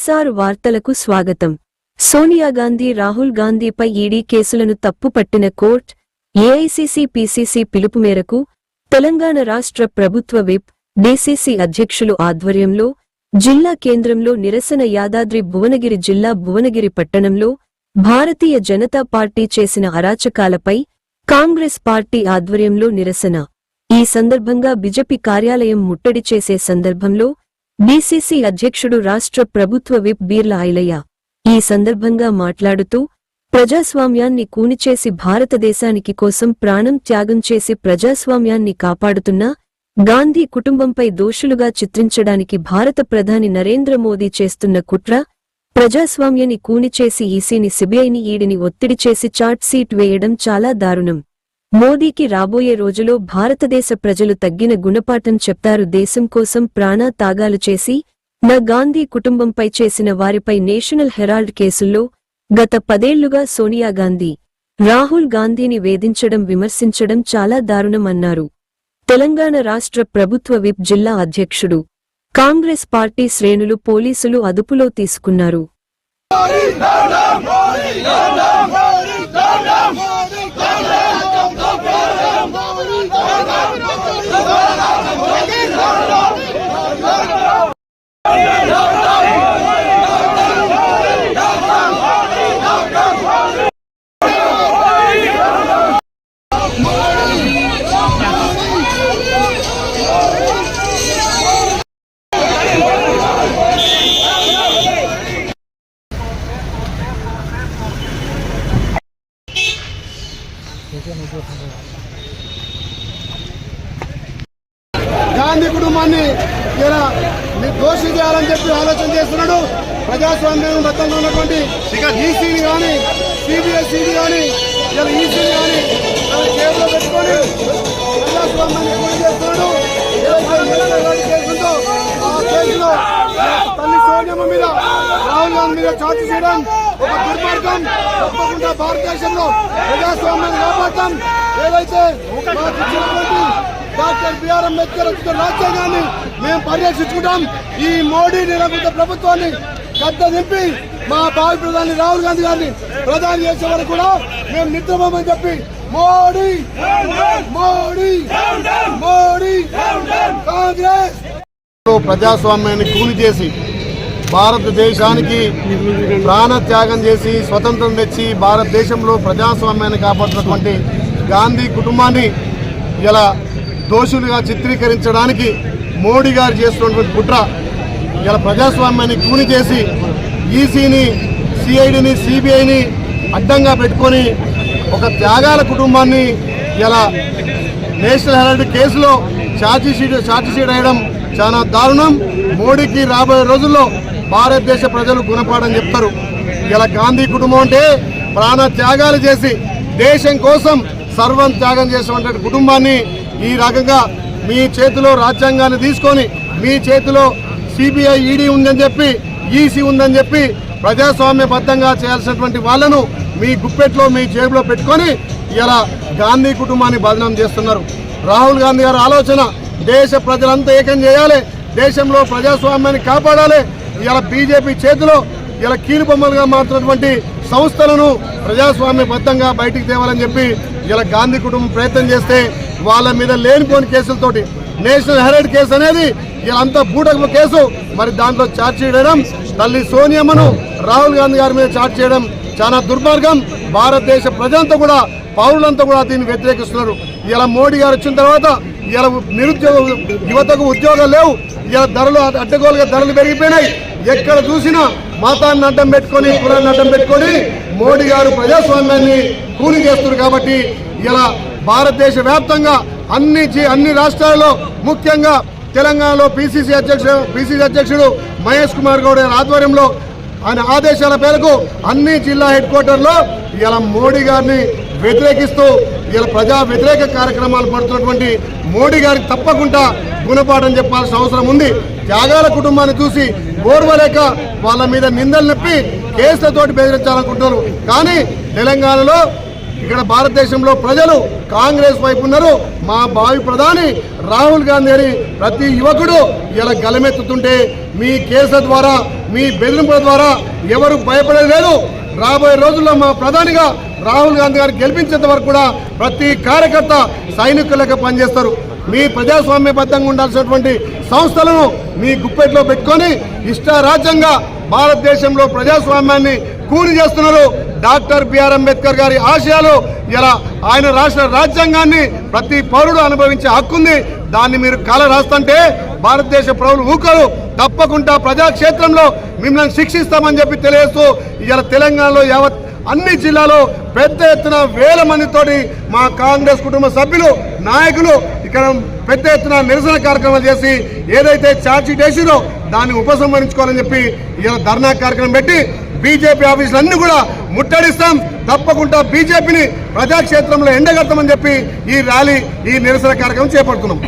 వైఎస్ఆర్ వార్తలకు స్వాగతం. సోనియా గాంధీ రాహుల్ గాంధీపై ఈడీ కేసులను తప్పుపట్టిన కోర్ట్ ఏఐసీసీ పిసిసి పిలుపు మేరకు తెలంగాణ రాష్ట్ర ప్రభుత్వ విప్ డిసిసి అధ్యక్షులు ఆధ్వర్యంలో జిల్లా కేంద్రంలో నిరసన యాదాద్రి భువనగిరి జిల్లా భువనగిరి పట్టణంలో భారతీయ జనతా పార్టీ చేసిన అరాచకాలపై కాంగ్రెస్ పార్టీ ఆధ్వర్యంలో నిరసన. ఈ సందర్భంగా బిజెపి కార్యాలయం ముట్టడి చేసే సందర్భంలో బీసీసీ అధ్యక్షుడు రాష్ట్ర ప్రభుత్వ విప్ బీర్ల ఐలయ్య ఈ సందర్భంగా మాట్లాడుతూ ప్రజాస్వామ్యాన్ని కూనిచేసి భారతదేశానికి కోసం ప్రాణం త్యాగం చేసి ప్రజాస్వామ్యాన్ని కాపాడుతున్న గాంధీ కుటుంబంపై దోషులుగా చిత్రించడానికి భారత ప్రధాని నరేంద్ర మోదీ చేస్తున్న కుట్ర ప్రజాస్వామ్యాన్ని కూనిచేసి ఈసీని సిబిఐని ఈడిని ఒత్తిడి చేసి చాట్ సీట్ వేయడం చాలా దారుణం. మోదీకి రాబోయే రోజులో భారతదేశ ప్రజలు తగ్గిన గుణపాఠం చెప్తారు దేశం కోసం ప్రాణా తాగాలు చేసి నా గాంధీ కుటుంబంపై చేసిన వారిపై నేషనల్ హెరాల్డ్ కేసుల్లో గత పదేళ్ళుగా సోనియా గాంధీ రాహుల్ గాంధీని వేధించడం విమర్శించడం చాలా దారుణమన్నారు తెలంగాణ రాష్ట్ర ప్రభుత్వ విప్ జిల్లా అధ్యక్షుడు కాంగ్రెస్ పార్టీ శ్రేణులు పోలీసులు అదుపులో తీసుకున్నారు. గాంధీ కుటుంబాన్ని ఇలా దోషి చేయాలని చెప్పి ఆలోచన చేస్తున్నాడు. ప్రజాస్వామ్యం బద్దంగా ఉన్నటువంటి ఈసీని కానీ సిబిఎస్ఈని కానీ ఇలా ఈసీని కానీ చేతిలో పెట్టుకొని ప్రజాస్వామ్యాన్ని పూర్తి చేస్తున్నాడు. ఏదైతే ఆ కేసులో తల్లి సోనియమ్మ మీద రాహుల్ గాంధీ మీద చాటు చేయడం ఒక దుర్మార్గం. తప్పకుండా భారతదేశంలో ప్రజాస్వామ్యాన్ని కాపాడటం ఏదైతే మాకు ఇచ్చినటువంటి డాక్టర్ బిఆర్ అంబేద్కర్ రచించిన రాజ్యాంగాన్ని మేము పరిరక్షించుకుంటాం. ఈ మోడీ నిరమిత ప్రభుత్వాన్ని గద్ద దింపి మా భావి ప్రధాని రాహుల్ గాంధీ గారిని ప్రధాని చేసే వరకు కూడా మేము నిద్రపోమని చెప్పి మోడీ మోడీ మోడీ కాంగ్రెస్. ప్రజాస్వామ్యాన్ని కూలి చేసి భారతదేశానికి ప్రాణత్యాగం చేసి స్వతంత్రం తెచ్చి భారతదేశంలో ప్రజాస్వామ్యాన్ని కాపాడుతున్నటువంటి గాంధీ కుటుంబాన్ని ఇలా దోషులుగా చిత్రీకరించడానికి మోడీ గారు చేస్తున్నటువంటి కుట్ర ఇలా ప్రజాస్వామ్యాన్ని కూని చేసి ఈసీని సిఐడిని సిబిఐని అడ్డంగా పెట్టుకొని ఒక త్యాగాల కుటుంబాన్ని ఇలా నేషనల్ హెరాల్డ్ కేసులో ఛార్జీ షీట్ ఛార్జీ వేయడం చాలా దారుణం. మోడీకి రాబోయే రోజుల్లో భారతదేశ ప్రజలు గుణపాఠం చెప్తారు. ఇలా గాంధీ కుటుంబం అంటే ప్రాణ త్యాగాలు చేసి దేశం కోసం సర్వం త్యాగం చేసినటువంటి కుటుంబాన్ని ఈ రకంగా మీ చేతిలో రాజ్యాంగాన్ని తీసుకొని మీ చేతిలో సిబిఐ ఈడీ ఉందని చెప్పి ఈసీ ఉందని చెప్పి ప్రజాస్వామ్యబద్ధంగా చేయాల్సినటువంటి వాళ్ళను మీ గుప్పెట్లో మీ జేబులో పెట్టుకొని ఇలా గాంధీ కుటుంబాన్ని బదనం చేస్తున్నారు. రాహుల్ గాంధీ గారి ఆలోచన దేశ ప్రజలంతా ఏకం చేయాలి దేశంలో ప్రజాస్వామ్యాన్ని కాపాడాలి ఇలా బీజేపీ చేతిలో ఇలా కీలుబొమ్మలుగా మారుతున్నటువంటి సంస్థలను ప్రజాస్వామ్యబద్ధంగా బయటికి తేవాలని చెప్పి ఇలా గాంధీ కుటుంబం ప్రయత్నం చేస్తే వాళ్ళ మీద లేనిపోని కేసులతోటి నేషనల్ హెరాల్డ్ కేసు అనేది వీళ్ళంతా బూటకపు కేసు. మరి దాంట్లో చార్జ్ చేయడం తల్లి సోనియమ్మను రాహుల్ గాంధీ గారి మీద చార్జ్ చేయడం చాలా దుర్మార్గం. భారతదేశ ప్రజలంతా కూడా పౌరులంతా కూడా దీన్ని వ్యతిరేకిస్తున్నారు. ఇలా మోడీ గారు వచ్చిన తర్వాత ఇలా నిరుద్యోగ యువతకు ఉద్యోగాలు లేవు. ఇలా ధరలు అడ్డగోలుగా ధరలు పెరిగిపోయినాయి. ఎక్కడ చూసినా మతాన్ని అడ్డం పెట్టుకొని కులాన్ని అడ్డం పెట్టుకొని మోడీ గారు ప్రజాస్వామ్యాన్ని కూలి చేస్తున్నారు కాబట్టి ఇలా భారతదేశ వ్యాప్తంగా అన్ని అన్ని రాష్ట్రాల్లో ముఖ్యంగా తెలంగాణలో పిసిసి అధ్యక్షుడు పిసిసి అధ్యక్షుడు మహేష్ కుమార్ గౌడ్ ఆధ్వర్యంలో ఆయన ఆదేశాల మేరకు అన్ని జిల్లా హెడ్ క్వార్టర్లో ఇలా మోడీ గారిని వ్యతిరేకిస్తూ ఇలా ప్రజా వ్యతిరేక కార్యక్రమాలు పడుతున్నటువంటి మోడీ గారికి తప్పకుండా గుణపాఠం చెప్పాల్సిన అవసరం ఉంది. త్యాగాల కుటుంబాన్ని చూసి ఓర్వలేక వాళ్ళ మీద నిందలు నొప్పి కేసులతోటి బెదిరించాలనుకుంటున్నారు. కానీ తెలంగాణలో ఇక్కడ భారతదేశంలో ప్రజలు కాంగ్రెస్ వైపు ఉన్నారు. మా భావి ప్రధాని రాహుల్ గాంధీ అని ప్రతి యువకుడు ఇలా గలమెత్తుతుంటే మీ కేసుల ద్వారా మీ బెదిరింపుల ద్వారా ఎవరు భయపడలేదు. రాబోయే రోజుల్లో మా ప్రధానిగా రాహుల్ గాంధీ గారు గెలిపించేంత వరకు కూడా ప్రతి కార్యకర్త సైనికులకు పనిచేస్తారు. మీ ప్రజాస్వామ్యబద్ధంగా ఉండాల్సినటువంటి సంస్థలను మీ గుప్పెట్లో పెట్టుకొని ఇష్టారాజ్యంగా భారతదేశంలో ప్రజాస్వామ్యాన్ని కూలి చేస్తున్నారు డాక్టర్ బిఆర్ అంబేద్కర్ గారి ఆశయాలు. ఇలా ఆయన రాష్ట్ర రాజ్యాంగాన్ని ప్రతి పౌరుడు అనుభవించే హక్కుంది దాన్ని మీరు కాల రాస్తుంటే భారతదేశ పౌరులు ఊకరు. తప్పకుండా ప్రజాక్షేత్రంలో మిమ్మల్ని శిక్షిస్తామని చెప్పి తెలియస్తూ ఇలా తెలంగాణలో యావత్ అన్ని జిల్లాలో పెద్ద ఎత్తున వేల మందితోటి మా కాంగ్రెస్ కుటుంబ సభ్యులు నాయకులు ఇక్కడ పెద్ద ఎత్తున నిరసన కార్యక్రమాలు చేసి ఏదైతే ఛార్జ్షీట్ వేసిందో దాన్ని ఉపసంహరించుకోవాలని చెప్పి ఇలా ధర్నా కార్యక్రమం పెట్టి బీజేపీ ఆఫీసులన్నీ కూడా ముట్టడిస్తాం. తప్పకుండా బీజేపీని ప్రజాక్షేత్రంలో ఎండగడతామని చెప్పి ఈ ర్యాలీ ఈ నిరసన కార్యక్రమం చేపడుతున్నాం.